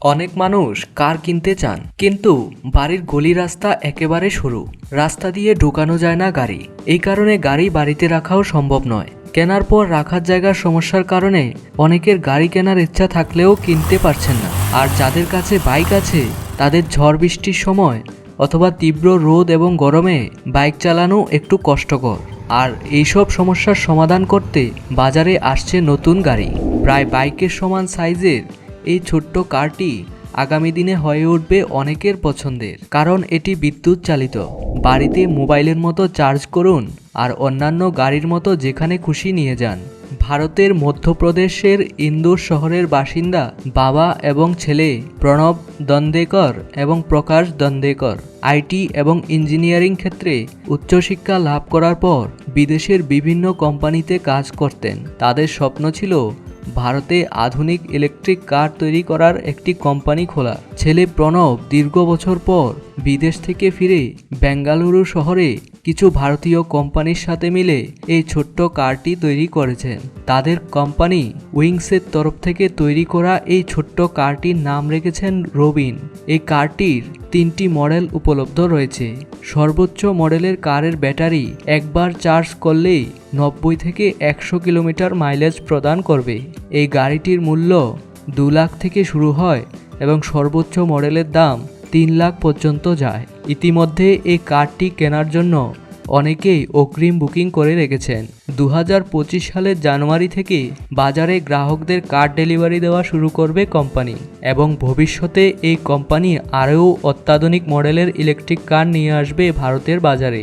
অনেক মানুষ কার কিনতে চান? কিন্তু বাড়ির গলি রাস্তা একেবারে সরু। রাস্তা দিয়ে ঢুকানো যায় না গাড়ি। এই কারণে গাড়ি বাড়িতে রাখাও সম্ভব নয়। কেনার পর রাখার জায়গার সমস্যার কারণে অনেকের গাড়ি কেনার ইচ্ছা থাকলেও কিনতে পারছেন না। আর যাদের কাছে বাইক আছে, তাদের ঝড় বৃষ্টির সময় অথবা তীব্র রোদ এবং গরমে বাইক চালানো একটু কষ্টকর। আর এইসব সমস্যার সমাধান করতে বাজারে আসছে নতুন গাড়ি। প্রায় বাইকের সমান সাইজের এই ছোট্ট কারটি আগামী দিনে হয়ে উঠবে অনেকের পছন্দের, কারণ এটি বিদ্যুৎ চালিত। বাড়িতে মোবাইলের মতো চার্জ করুন আর অন্যান্য গাড়ির মতো যেখানে খুশি নিয়ে যান। ভারতের মধ্যপ্রদেশের ইন্দোর শহরের বাসিন্দা বাবা এবং ছেলে প্রণব দন্দেকর এবং প্রকাশ দন্দেকর আইটি এবং ইঞ্জিনিয়ারিং ক্ষেত্রে উচ্চশিক্ষা লাভ করার পর বিদেশের বিভিন্ন কোম্পানিতে কাজ করতেন। তাদের স্বপ্ন ছিল ভারতে আধুনিক ইলেকট্রিক কার তৈরি করার একটি কোম্পানি খোলা। ছেলে প্রণব দীর্ঘ বছর পর বিদেশ থেকে ফিরে বেঙ্গালুরু শহরে কিছু ভারতীয় কোম্পানির সাথে মিলে এই ছোট্ট কারটি তৈরি করেছেন। তাদের কোম্পানি উইংসের তরফ থেকে তৈরি করা এই ছোট্ট কারটির নাম রেখেছেন রবিন। এই কারটির তিনটি মডেল উপলব্ধ রয়েছে। সর্বোচ্চ মডেলের কারের ব্যাটারি একবার চার্জ করলেই নব্বই থেকে একশো কিলোমিটার মাইলেজ প্রদান করবে। এই গাড়িটির মূল্য দু লাখ থেকে শুরু হয় এবং সর্বোচ্চ মডেলের দাম তিন লাখ পর্যন্ত যায়। ইতিমধ্যে এই কারটি কেনার জন্য অনেকেই অগ্রিম বুকিং করে রেখেছেন। দু হাজার পঁচিশ সালের জানুয়ারি থেকে বাজারে গ্রাহকদের কার্ড ডেলিভারি দেওয়া শুরু করবে কোম্পানি এবং ভবিষ্যতে এই কোম্পানি আরও অত্যাধুনিক মডেলের ইলেকট্রিক কার নিয়ে আসবে ভারতের বাজারে।